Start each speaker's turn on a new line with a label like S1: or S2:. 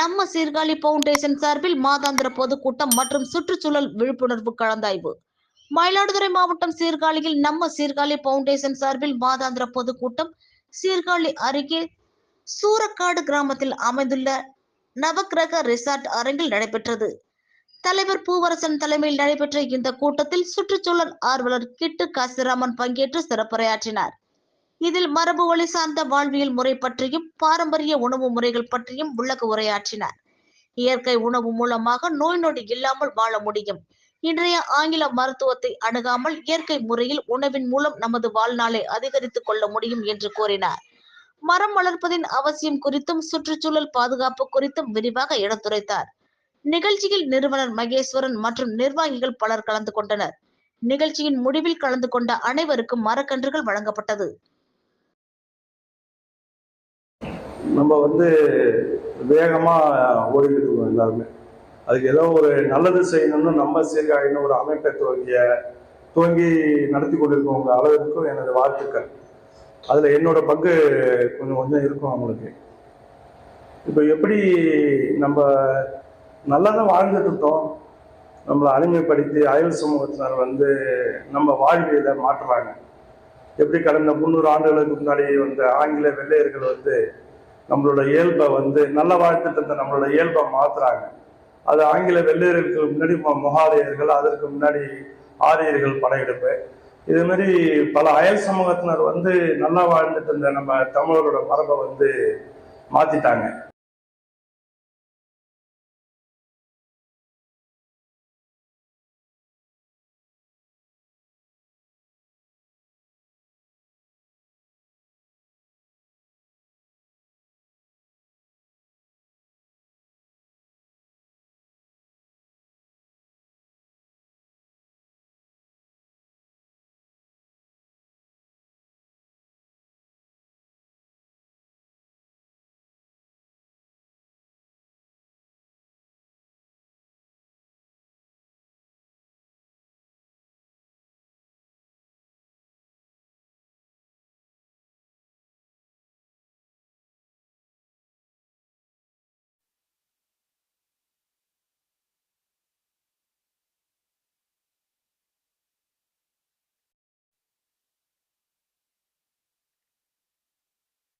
S1: நம்ம சீர்காழி பவுண்டேஷன் சார்பில் மாதாந்திர பொதுக்கூட்டம் மற்றும் சுற்றுச்சூழல் விழிப்புணர்வு கலந்தாய்வு. மயிலாடுதுறை மாவட்டம் சீர்காழியில் நம்ம சீர்காழி பவுண்டேஷன் சார்பில் மாதாந்திர பொதுக்கூட்டம் சீர்காழி அருகே சூரக்காடு கிராமத்தில் அமைந்துள்ள நவக்கிரக ரிசார்ட் அரங்கில் நடைபெற்றது. தலைவர் பூவரசன் தலைமையில் நடைபெற்ற இந்த கூட்டத்தில் சுற்றுச்சூழல் ஆர்வலர் கிட்டு காசிராமன் பங்கேற்று சிறப்புரையாற்றினார். இதில் மரபு வழி சார்ந்த வாழ்வியல் முறை பற்றியும் பாரம்பரிய உணவு முறைகள் பற்றியும் விளக்க உரையாற்றினார். இயற்கை உணவு மூலமாக நோய் நொடி இல்லாமல் வாழ முடியும். இன்றைய ஆங்கில மருத்துவத்தை அணுகாமல் இயற்கை முறையில் உணவின் மூலம் நமது வாழ்நாளை அதிகரித்துக் கொள்ள முடியும் என்று கூறினார். மரம் வளர்ப்பதின் அவசியம் குறித்தும் சுற்றுச்சூழல் பாதுகாப்பு குறித்தும் விரிவாக எடுத்துரைத்தார். நிகழ்ச்சியில் நிறுவனர் மகேஸ்வரன் மற்றும் நிர்வாகிகள் பலர் கலந்து கொண்டனர். நிகழ்ச்சியின் முடிவில் கலந்து கொண்ட அனைவருக்கும் மரக்கன்றுகள் வழங்கப்பட்டது.
S2: நம்ம வந்து வேகமாக ஓடிக்கிட்டு இருக்கோம் எல்லாருமே. அதுக்கு ஏதோ ஒரு நல்லது செய்யணும்னு நம்ம சீர்காழின்னு ஒரு அமைப்பை துவங்கிய துவங்கி நடத்தி கொண்டிருக்கவங்க அளவிற்கும் எனது வாழ்த்துக்கள். அதில் என்னோட பங்கு கொஞ்சம் கொஞ்சம் இருக்கும் அவங்களுக்கு. இப்போ எப்படி நம்ம நல்லா தான் வாழ்ந்துட்டு இருந்தோம் நம்மளை அடிமைப்படுத்தி அயல் சமூகத்தினர் வந்து நம்ம வாழ்வியலை மாற்றுறாங்க. எப்படி கடந்த முந்நூறு ஆண்டுகளுக்கு முன்னாடி வந்த ஆங்கில வெள்ளையர்கள் வந்து நம்மளோட இயல்பை வந்து நல்ல வாழ்த்துட்டு இருந்த நம்மளோட இயல்பை மாத்துறாங்க. அது ஆங்கில வெள்ளையர்களுக்கு முன்னாடி மொ- அதற்கு முன்னாடி ஆரியர்கள் படையெடுப்பு. இது மாதிரி பல அயல் சமூகத்தினர் வந்து நல்லா வாழ்ந்துட்டு இருந்த நம்ம தமிழரோட மரபை வந்து மாத்திட்டாங்க.